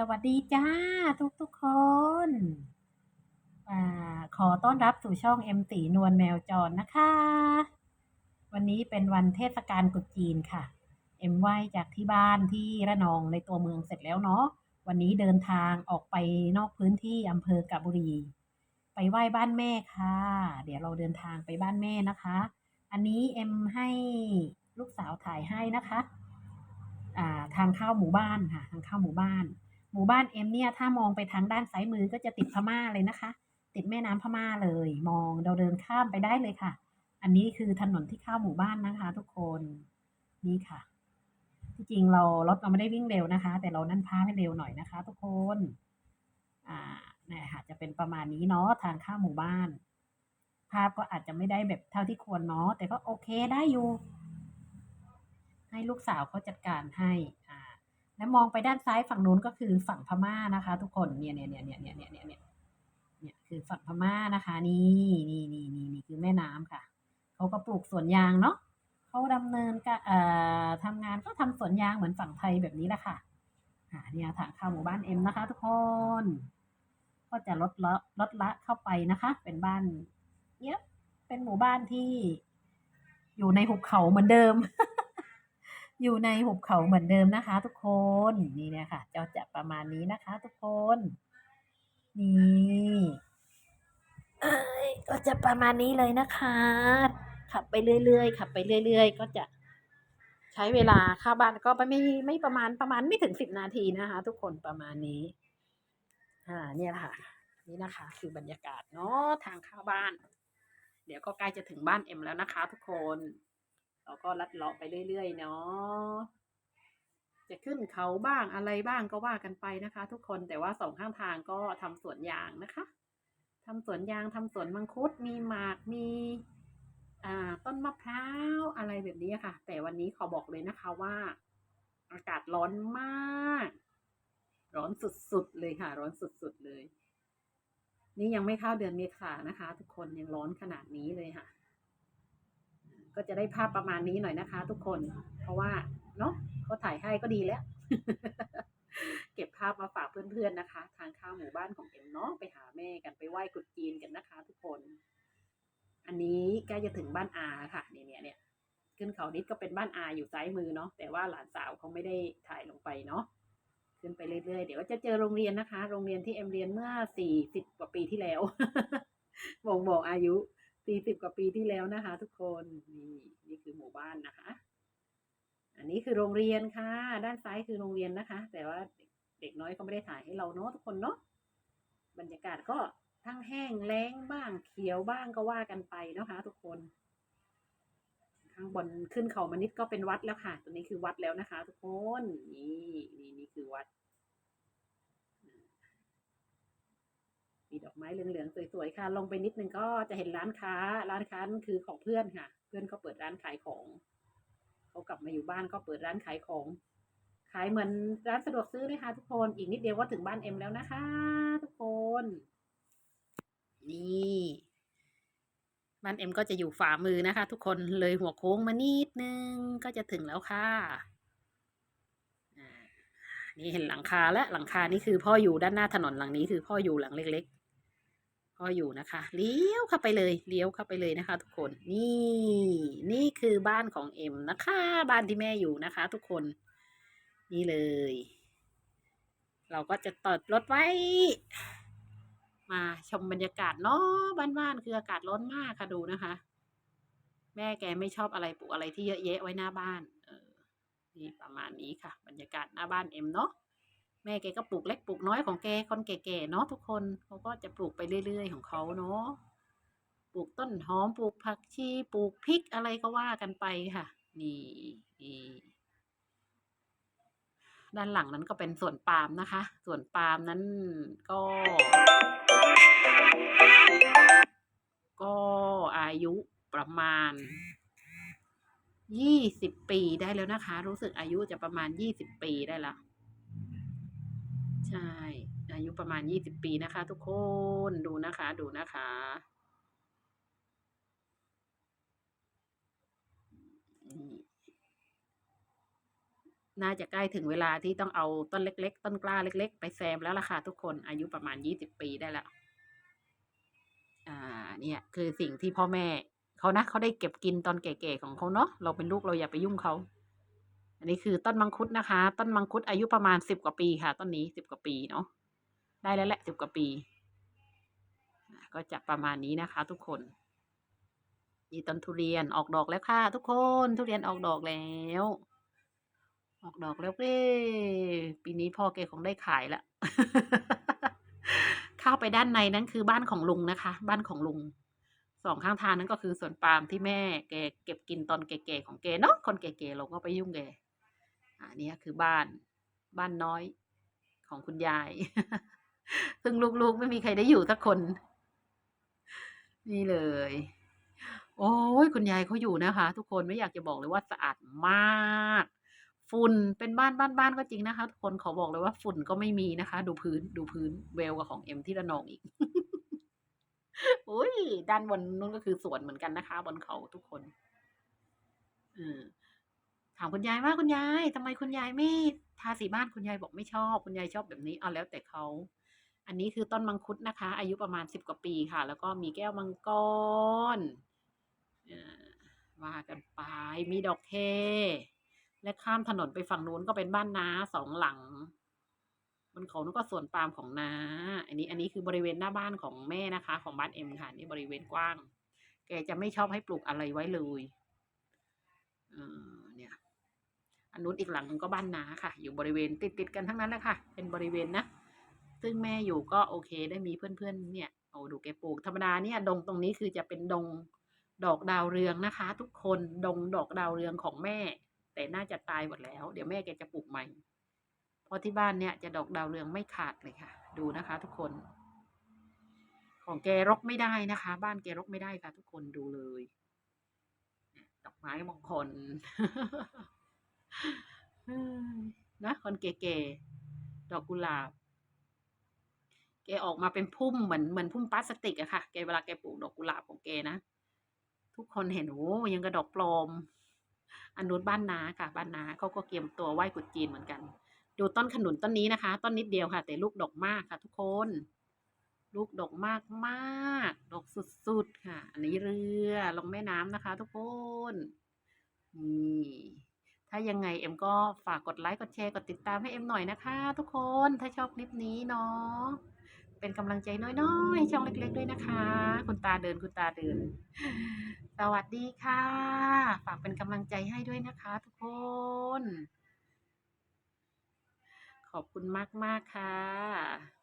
สวัสดีจ้าทุกทุกคนอขอต้อนรับสู่ช่อง M ตีนวลแมวจรนะคะ วันนี้เป็นวันเทศกาลตรุจีนค่ะ เอ็มไหวจากที่บ้านที่ระนองในตัวเมืองเสร็จแล้วเนาะวันนี้เดินทางออกไปนอกพื้นที่อำเภอกาบบุรี ไปไหว้บ้านแม่ค่ะ เดี๋ยวเราเดินทางไปบ้านแม่นะคะ อันนี้เอ็มให้ลูกสาวถ่ายให้นะคะ อ่าทางเข้าหมู่บ้านค่ะ ทางเข้าหมู่บ้าน หมู่บ้านเอ็มเนี่ยถ้ามองไปทางด้านซ้ายมือก็จะติดพม่าเลยนะคะ ติดแม่น้ำพม่าเลย มองเราเดินข้ามไปได้เลยค่ะ อันนี้คือถนนที่เข้าหมู่บ้านนะคะ ทุกคนนี่ค่ะที่จริงเรารถเราไม่ได้วิ่งเร็วนะคะ แต่เรานั่นพาให้เร็วหน่อยนะคะ ทุกคนอ่าเนี่ยค่ะจะเป็นประมาณนี้เนาะทางเข้าหมู่บ้าน ภาพก็อาจจะไม่ได้แบบเท่าที่ควรเนาะแต่ก็โอเคได้อยู่ ให้ลูกสาวเขาจัดการให้อ่า แล้วมองไปด้านซ้ายฝั่งนู้นก็คือฝั่งพม่านะคะ ทุกคนเนี่ยเนี่ยเนี่ยเนี่ยเนี่ยเนี่ยเนี่ยเนี่ยเนี่ยคือฝั่งพม่านะคะ นี่นี่นี่นี่นี่คือแม่น้ำค่ะเขาก็ปลูกสวนยางเนาะเขาดำเนินการเอ่อทำงานก็ทำสวนยางเหมือนฝั่งไทยแบบนี้แหละค่ะอ่าเนี่ยทางเข้าหมู่บ้านเอ็มนะคะ ทุกคน ก็จะลดละลดละเข้าไปนะคะ เป็นบ้านเนี่ยเป็นหมู่บ้านที่อยู่ในหุบเขาเหมือนเดิม อยู่ในหุบเขาเหมือนเดิมนะคะ ทุกคนนี่เนี่ยค่ะจะจะประมาณนี้นะคะ ทุกคน นี่ก็จะประมาณนี้เลยนะคะ ขับไปเรื่อยๆขับไปเรื่อย ๆ ก็จะใช้เวลาเข้าบ้านก็ไม่ไม่ประมาณประมาณไม่ถึงสิบนาทีนะคะ ทุกคนประมาณนี้ อ่า เนี่ยค่ะ นี่นะคะ คือบรรยากาศเนาะทางเข้าบ้าน เดี๋ยวก็ใกล้จะถึงบ้านเอ็มแล้วนะคะ ทุกคน เราก็ลัดเลาะไปเรื่อยๆเนาะจะขึ้นเขาบ้างอะไรบ้างก็ว่ากันไปนะคะ ทุกคนแต่ว่าสองข้างทางก็ทำสวนยางนะคะทำสวนยางทำสวนมังคุดมีหมากมีต้นมะพร้าวอะไรแบบนี้ค่ะ แต่วันนี้ขอบอกเลยนะคะว่า อากาศร้อนมาก ร้อนสุดๆเลยค่ะ ร้อนสุดๆเลย นี่ยังไม่เข้าเดือนเมษานะคะ ทุกคนยังร้อนขนาดนี้เลยค่ะ ก็จะได้ภาพประมาณนี้หน่อยนะคะ ทุกคน เพราะว่าเนาะเขาถ่ายให้ก็ดีแล้ว เก็บภาพมาฝากเพื่อนๆนะคะ ทางข้าวหมู่บ้านของเอ็มเนาะไปหาแม่กันไปไหว้กุดจีนกันนะคะ ทุกคน อันนี้ใกล้จะถึงบ้านอาค่ะเนี่ยเนี่ยเนี่ยขึ้นเขาดิดก็เป็นบ้านอาอยู่ซ้ายมือเนาะแต่ว่าหลานสาวเขาไม่ได้ถ่ายลงไปเนาะขึ้นไปเรื่อยๆเดี๋ยวก็จะเจอโรงเรียนนะคะ โรงเรียนที่เอ็มเรียนเมื่อสี่สิบกว่าปีที่แล้วบ่งบอกอายุ สี่สิบกว่าปีที่แล้วนะคะ ทุกคนนี่นี่คือหมู่บ้านนะคะ อันนี้คือโรงเรียนค่ะ ด้านซ้ายคือโรงเรียนนะคะ แต่ว่าเด็กน้อยก็ไม่ได้ถ่ายให้เราเนาะทุกคนเนาะบรรยากาศก็ทั้งแห้งแล้งบ้างเขียวบ้างก็ว่ากันไปนะคะ ทุกคนข้างบนขึ้นเขามานิดก็เป็นวัดแล้วค่ะ ตัวนี้คือวัดแล้วนะคะ ทุกคนนี่นี่นี่คือวัด มีดอกไม้เหลืองๆสวยๆค่ะลงไปนิดนึงก็จะเห็นร้านค้า ร้านค้านคือของเพื่อนค่ะ เพื่อนเขาเปิดร้านขายของเขากลับมาอยู่บ้านก็เปิดร้านขายของ ขายเหมือนร้านสะดวกซื้อเลยค่ะทุกคนอีกนิดเดียวก็ถึงบ้านเอ็มแล้วนะคะ ทุกคน นี่บ้านเอ็มก็จะอยู่ฝ่ามือนะคะ ทุกคนเลยหัวโค้งมานิดนึงก็จะถึงแล้วค่ะนี่เห็นหลังคาและหลังคานี่คือพ่ออยู่ด้านหน้าถนนหลังนี้คือพ่ออยู่หลังเล็ก ๆพ่ออยู่นะคะเลี้ยวเข้าไปเลยเลี้ยวเข้าไปเลยนะคะ ทุกคนนี่นี่คือบ้านของเอ็มนะคะ บ้านที่แม่อยู่นะคะ ทุกคน นี่เลย เราก็จะตอดรถไว้ มาชมบรรยากาศเนาะบ้านๆคืออากาศร้อนมากค่ะดูนะคะ แม่แกไม่ชอบอะไรปลูกอะไรที่เยอะแยะไว้หน้าบ้าน เออนี่ประมาณนี้ค่ะ บรรยากาศหน้าบ้านเอ็มเนาะ แม่แกก็ปลูกเล็กปลูกน้อยของแกคนแก่ๆเนาะทุกคนเขาก็จะปลูกไปเรื่อย ๆ ของเขาเนาะปลูกต้นหอมปลูกผักชีปลูกพริกอะไรก็ว่ากันไปค่ะ นี่นี่ด้านหลังนั้นก็เป็นสวนปาล์มนะคะสวนปาล์มนั้นก็ ก็อายุประมาณยี่สิบปีได้แล้วนะคะ รู้สึกอายุจะประมาณยี่สิบปีได้ละ อายุประมาณยี่สิบปีนะคะ ทุกคนดูนะคะ ดูนะคะ น่าจะใกล้ถึงเวลาที่ต้องเอาต้นเล็ก ๆ ต้นกล้าเล็ก ๆ ไปแซมแล้วล่ะค่ะทุกคนอายุประมาณยี่สิบปีได้แล้วอ่า เนี่ยคือสิ่งที่พ่อแม่เขานะเขาได้เก็บกินตอนแก่ๆของเขาเนาะเราเป็นลูกเราอย่าไปยุ่งเขาอันนี้คือต้นมังคุดนะคะ ต้นมังคุดอายุประมาณสิบกว่าปีค่ะ ต้นนี้สิบกว่าปีเนาะ ได้แล้วแหละสิบกว่าปี ก็จะประมาณนี้นะคะ ทุกคนนี่ต้นทุเรียนออกดอกแล้วค่ะ ทุกคนทุเรียนออกดอกแล้ว ออกดอกแล้วเว้ปีนี้พ่อแกคงได้ขายละเข้าไปด้านในนั้นคือบ้านของลุงนะคะ บ้านของลุงสองข้างทางนั้นก็คือสวนปาล์มที่แม่แกเก็บกินตอนแก่ๆของแกเนาะคนแก่ๆเราก็ไปยุ่งแกอันนี้คือบ้าน บ้านน้อยของคุณยาย ซึ่งลูกๆไม่มีใครได้อยู่สักคน นี่เลย โอ้ยคุณยายเขาอยู่นะคะ ทุกคนไม่อยากจะบอกเลยว่าสะอาดมาก ฝุ่นเป็นบ้านบ้านบ้านก็จริงนะคะ ทุกคนขอบอกเลยว่าฝุ่นก็ไม่มีนะคะ ดูพื้นดูพื้นเวลกับของเอ็มที่ระนองอีกอุ้ยด้านบนนู้นก็คือสวนเหมือนกันนะคะ บนเขาทุกคนอถามคุณยายว่าคุณยายทำไมคุณยายไม่ทาสีบ้านคุณยายบอกไม่ชอบ คุณยายชอบแบบนี้เอาแล้วแต่เขา อันนี้คือต้นมังคุดนะคะ อายุประมาณสิบกว่าปีค่ะ แล้วก็มีแก้วมังกรว่ากันไป มีดอกเทและข้ามถนนไปฝั่งนู้นก็เป็นบ้านน้าสองหลังบนเขานู้นก็สวนปาล์มของน้า อันนี้ อันนี้คือบริเวณหน้าบ้านของแม่นะคะ ของบ้านเอ็มค่ะ นี่บริเวณกว้าง แกจะไม่ชอบให้ปลูกอะไรไว้เลยเออเนี่ย อันนู้นอีกหลังหนึงก็บ้านน้าค่ะ อยู่บริเวณติดติดกันทั้งนั้นแหละค่ะ เป็นบริเวณนะ ซึ่งแม่อยู่ก็โอเคได้มีเพื่อนๆ เนี่ยโอ้ดูแกปลูกธรรมดาเนี่ยดงตรงนี้คือจะเป็นดงดอกดาวเรืองนะคะ ทุกคนดงดอกดาวเรืองของแม่ แต่น่าจะตายหมดแล้ว เดี๋ยวแม่แกจะปลูกใหม่เพราะที่บ้านเนี่ยจะดอกดาวเรืองไม่ขาดเลยค่ะ ดูนะคะ ทุกคน ของแกรกไม่ได้นะคะ บ้านแกรกไม่ได้ค่ะ ทุกคนดูเลยดอกไม้มงคลนะคนเก๋ๆดอกกุหลาบ แกออกมาเป็นพุ่มเหมือนเหมือนพุ่มพลาสติกอะค่ะแกเวลาแกปลูกดอกกุหลาบของแกนะทุกคนเห็นโอ้ยังกระดอกปลอมอันนู้นบ้านนาค่ะบ้านนาเขาก็เตรียมตัวไหว้กุดจีนเหมือนกัน ดูต้นขนุนต้นนี้นะคะ ต้นนิดเดียวค่ะ แต่ลูกดอกมากค่ะ ทุกคน ลูกดอกมากมากๆดกสุดๆค่ะ อันนี้เรือลงแม่น้ำนะคะ ทุกคนนี่ถ้ายังไงเอ็มก็ฝากกดไลค์กดแชร์กดติดตามให้เอ็มหน่อยนะคะ ทุกคนถ้าชอบคลิปนี้เนาะ เป็นกำลังใจน้อยๆ ช่องเล็ก ๆ ด้วยนะคะ คุณตาเดินคุณตาเดิน สวัสดีค่ะ ฝากเป็นกำลังใจให้ด้วยนะคะ ทุกคน ขอบคุณมาก ๆ ค่ะ